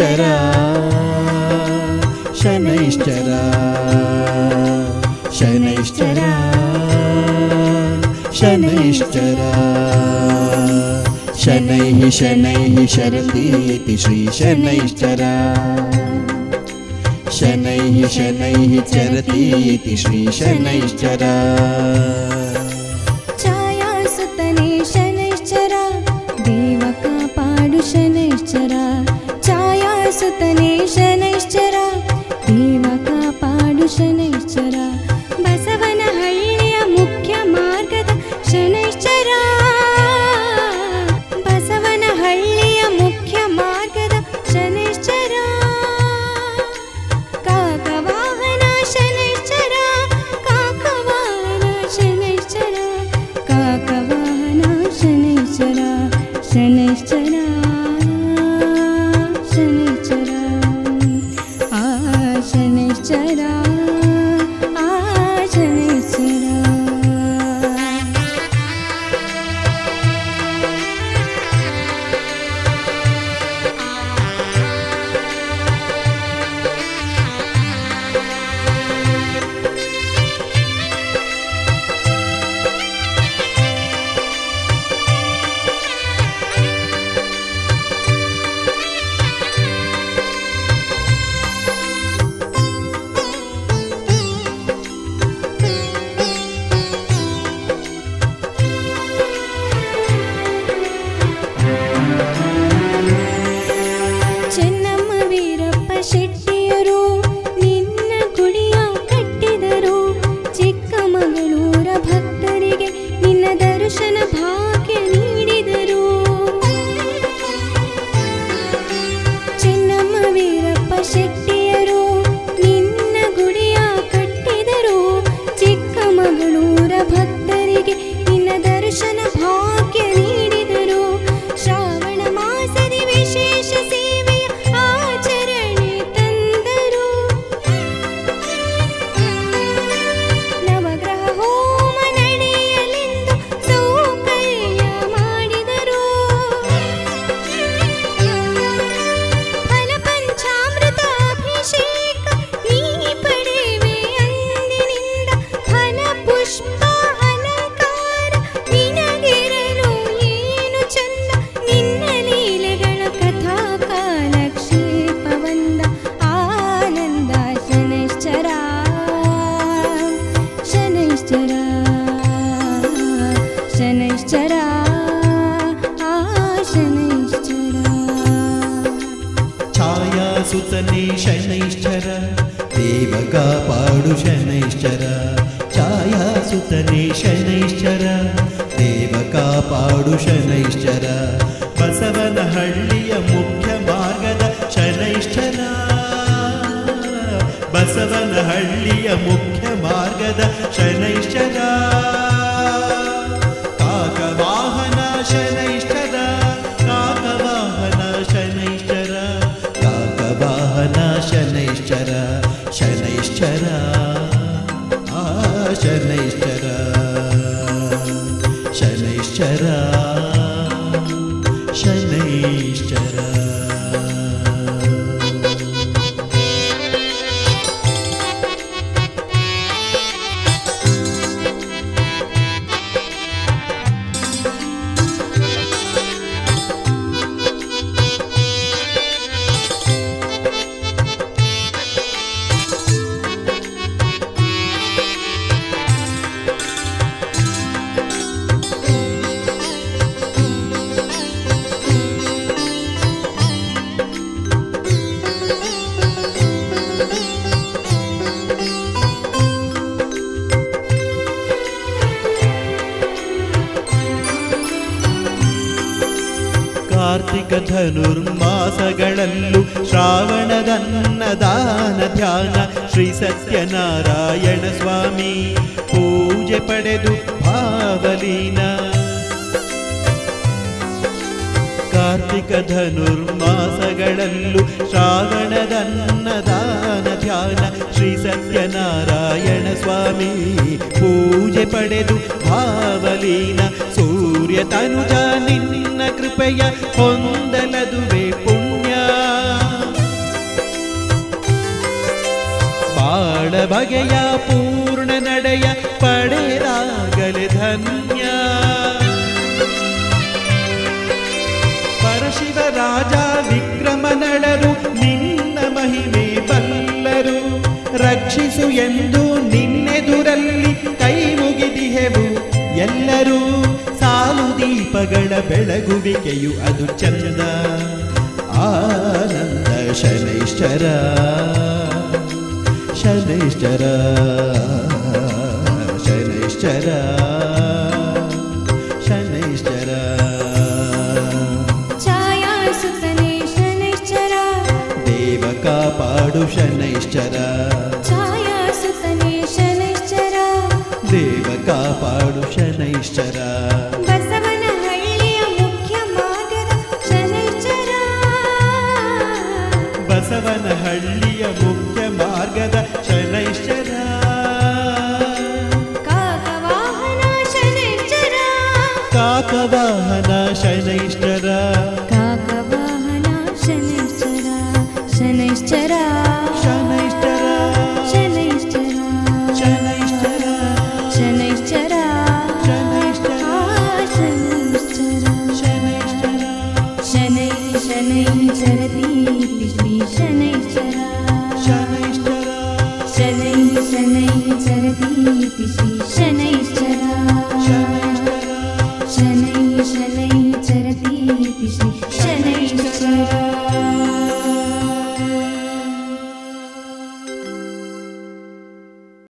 శనైశ్చరా శనైశ్చరా శనైశ్చరా శనైశ్చరా. శనైః శనైః శరతీతి శ్రీ శనైశ్చరా. శనైః శనైః చరతీతి శ్రీ శనైశ్చరా. ఛాయాసుతనే శనైశ్చరా దేవకాపాడు శనైశ్చరా सुतने शनैश्चरा देवका पाडुशनैश्चरा ಛಾಯಾಸುತನೆ ಶನೈಶ್ಚರ ದೇವ ಕಾಪಾಡು ಶನೈಶ್ಚರ ಬಸವನಹಳ್ಳಿಯ ಮುಖ್ಯ ಮಾರ್ಗದ ಶನೈಶ್ಚರ ಕಾಕವಾಹನ ಶನೈಶ್ಚರ ಕಾಕವಾಹನ ಶನೈಶ್ಚರ ಕಾಕವಾಹನ ಶನೈಶ್ಚರ ಶನೈಶ್ಚರ ಆ ಶನೈಶ್ಚರ ಶನೈಶ್ಚರ ಧನುರ್ಮಾಸಗಳಲ್ಲೂ ಶ್ರಾವಣದನ್ನದಾನ ಧ್ಯಾನ ಶ್ರೀ ಸತ್ಯನಾರಾಯಣ ಸ್ವಾಮಿ ಪೂಜೆ ಪಡೆದು ಭಾವಲೀನ. ಕಾರ್ತಿಕ ಧನುರ್ಮಾಸಗಳಲ್ಲೂ ಶ್ರಾವಣದನ್ನದಾನ ಧ್ಯಾನ. ಶ್ರೀ ಸತ್ಯನಾರಾಯಣ ಸ್ವಾಮಿ, ಪೂಜೆ ಪಡೆದು ಭಾವಲೀನ ಸೂರ್ಯ ತನುಜ ನಿನ್ನ ಕೃಪೆಯ ಹೊಂದಲದುವೆ ಪುಣ್ಯ. ಬಾಳ ಬಗೆಯ ಪೂರ್ಣ ನಡೆಯ ಪಡೆದಾಗಲೆ ಧನ್ಯ. ಪರಶಿವ ರಾಜ ವಿಕ್ರಮ ನಡರು ರಕ್ಷಿಸು ಎಂದು ನಿನ್ನೆದುರಲ್ಲಿ ಕೈ ಮುಗಿದಿಹೆವು. ಎಲ್ಲರೂ ಸಾಲು ದೀಪಗಳ ಬೆಳಗುವಿಕೆಯು ಅದು ಚಂದ. ಆನಂದ ಶನೈಶ್ಚರ. ಶನೈಶ್ಚರ. ಶನೈಶ್ಚರ. ಶನೈಶ್ಚರ. ಛಾಯಾ ಸುತನೆ ಶನೈಶ್ಚರ. ದೇವ ಕಾಪಾಡು ಶನೈಶ್ಚರ. ಶನೈಶ್ಚರ ಬಸವನ ಹಳ್ಳಿಯ ಮುಖ್ಯ ಮಾರ್ಗದ ಶನೈಶ್ಚರ ಬಸವನ ಹಳ್ಳಿಯ ಮುಖ್ಯ ಮಾರ್ಗದ ಶನೈಶ್ಚರ ಕಾಕವಾಹನ ಶನೈಶ್ಚರ शीशन